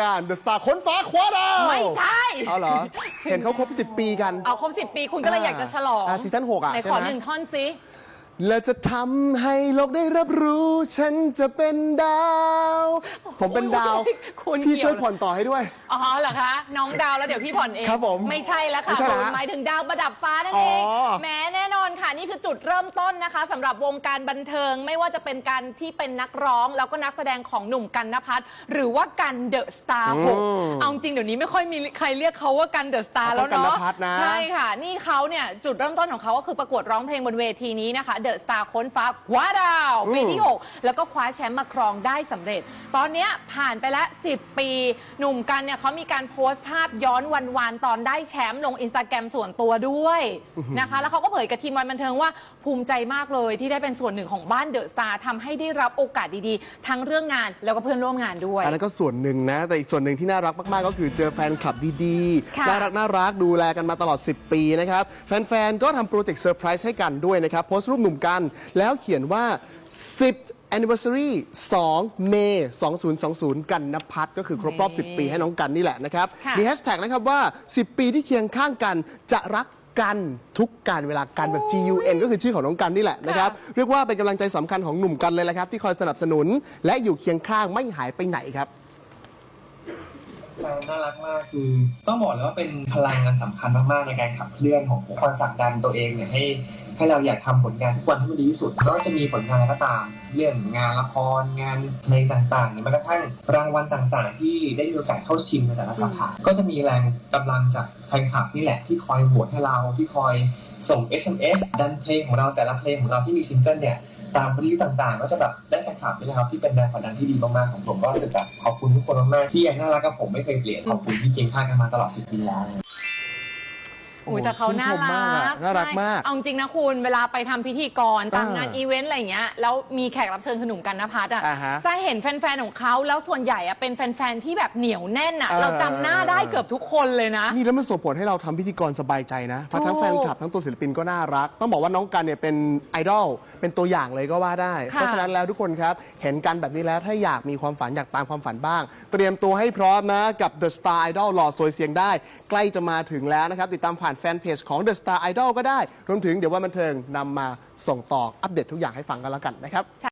การ The Star ค้นฟ้าคว้าดาวไม่ใช่ เอาเหรอ เห็นเขาครบ 10 ปีกัน เอาครบสิปีคุณก็เลยอยากจะฉลองอ่าซีซั่นหกอะไหนใช่ขอไหมหนึ่งท่อนสิและจะทำให้โลกได้รับรู้ ฉันจะเป็นดาว ผมเป็นดาวคุณพี่เกี่ยวช่วยผ่อนต่อให้ด้วย อ๋อเหรอคะ น้องดาวแล้วเดี๋ยวพี่ผ่อนเอง ครับผม ไม่ใช่แล้วค่ะไม่ใช่คุณฮะหมายถึงดาวประดับฟ้านั่นเองอ๋อแหม้แน่นอนค่ะ นี่คือจุดเริ่มต้นนะคะสำหรับวงการบันเทิงไม่ว่าจะเป็นการที่เป็นนักร้อง แล้วก็นักแสดงของหนุ่มกันนภัทรหรือว่ากันเดอะสตาร์หกเอาจริงเดี๋ยวนี้ไม่ค่อยมีใครเรียกเขาว่ากันเดอะสตาร์แล้วกันนเนาะภัทรนะใช่ค่ะ นี่เขาเนี่ยจุดเริ่มต้นของเขาก็คือประกวดร้องเพลงบนเวทีนี้นะคะเดอะสตาร์ค้นฟ้าคว้าดาวปีที่ 6 แล้วก็คว้าแชมป์มาครองได้สำเร็จ ตอนเนี้ยผ่านไปแล้ว10 ปี หนุ่มกันเนี่ยเขามีการโพสต์ภาพย้อนวันวานๆตอนได้แชมป์ลงอินสตาแกรมส่วนตัวด้วยนะคะ แล้วเขาก็เผยกับทีมวันบันเทิงว่าภูมิใจมากเลยที่ได้เป็นส่วนหนึ่งของบ้านเดอะสตาร์ทำให้ได้รับโอกาสดีๆ ทั้งเรื่องงานแล้วก็เพื่อนร่วมงานด้วย อันนั้นก็ส่วนหนึ่งนะ แต่อีกส่วนหนึ่งที่น่ารักมาก ๆ ก็คือเจอแฟนคลับดีค่ะๆน่ารักน่ารักดูแลกันมาตลอด 10 ปีนะครับ แฟน ๆ ก็ทำโปรเจกต์เซอร์ไพรส์ให้กันด้วยนะครับ โพสต์รูปหนุ่มกัน แล้วเขียนว่า 10 anniversary 2 เมษ2020 กันนภัทรก็คือครบรอบ 10 ปีให้น้องกันนี่แหละนะครับ ค่ะ มีแฮชแท็กนะครับว่า 10 ปีที่เคียงข้างกันจะรัก กันทุกการเวลากันแบบ GUN ก็คือชื่อของน้องกันนี่แหละนะครับ เรียกว่าเป็นกำลังใจสำคัญของหนุ่มกันเลยแหละครับ ที่คอยสนับสนุน และอยู่เคียงข้างไม่หายไปไหนครับ แฟนน่ารักมากคือ ต้องบอกเลยว่าเป็นพลังงานสำคัญมากๆในการขับเคลื่อนของผมคอยผลักดันตัวเองเนี่ยให้ให้เราอยากทำผลงานทุกวันให้มันดีที่สุดไม่ว่าจะมีผลงานอะไรก็ตาม เรื่องงานละครงานเพลงต่างๆหรือแม้กระทั่งรางวัลต่างๆ ที่ได้มีโอกาสเข้าชิงในแต่ละสาขา ก็จะมีแรงกำลังจากแฟนคลับนี่แหละที่คอยโหวตให้เราที่คอยส่ง SMS ดันเพลงของเราแต่ละเพลงของเราที่มีซิงเกิลเนี่ยตามวิทยุต่างๆ ก็จะแบบได้แฟน คลับนี่นะครับที่เป็นแรงผลักดันที่ดีมากๆของผมก็รู้สึกแบบขอบคุณทุกคนมากๆที่ยังน่ารักกับผมไม่เคยเปลี่ยนขอบคุณที่เคียงข้างกันมาตลอด10ปีแล้ว อุ้ยแต่เขาน่าชื่นชมรัมากกอะน่ารักมาก ใช่เอาจริงนะคุณเวลาไปทำพิธีกรตามอ่างงานอีเวนต์อะไรอย่างเงี้ยแล้วมีแขกรับเชิญคือหนุ่มกันนภัทรอะอ่าฮะจะเห็นแฟนๆของเขาแล้วส่วนใหญ่อะเป็นแฟนๆที่แบบเหนียวแน่นอะเออ เราจำหน้าได้เกือบทุกคนเลยนะ นี่แล้วมันส่งผลให้เราทำพิธีกรสบายใจนะเพราะทั้งถูกแฟนคลับทั้งตัวศิลปินก็น่ารัก ต้องบอกว่าน้องกันเนี่ยเป็นไอดอลเป็นตัวอย่างเลยก็ว่าได้ ค่ะ เพราะฉะนั้นแล้วทุกคนครับเห็นกันแบบนี้แล้วถ้าอยากมีความฝันอยากตามความฝันบ้าง เตรียมตัวให้พร้อมนะกับ The Star Idol หล่อสวยเสียงได้ ใกล้จะมาถึงแล้วนะครับ ติดตามผ่านแฟนเพจของ The Star Idol ก็ได้ รวมถึงเดี๋ยววันบันเทิงนำมาส่งต่ออัปเดตทุกอย่างให้ฟังกันแล้วกันนะครับ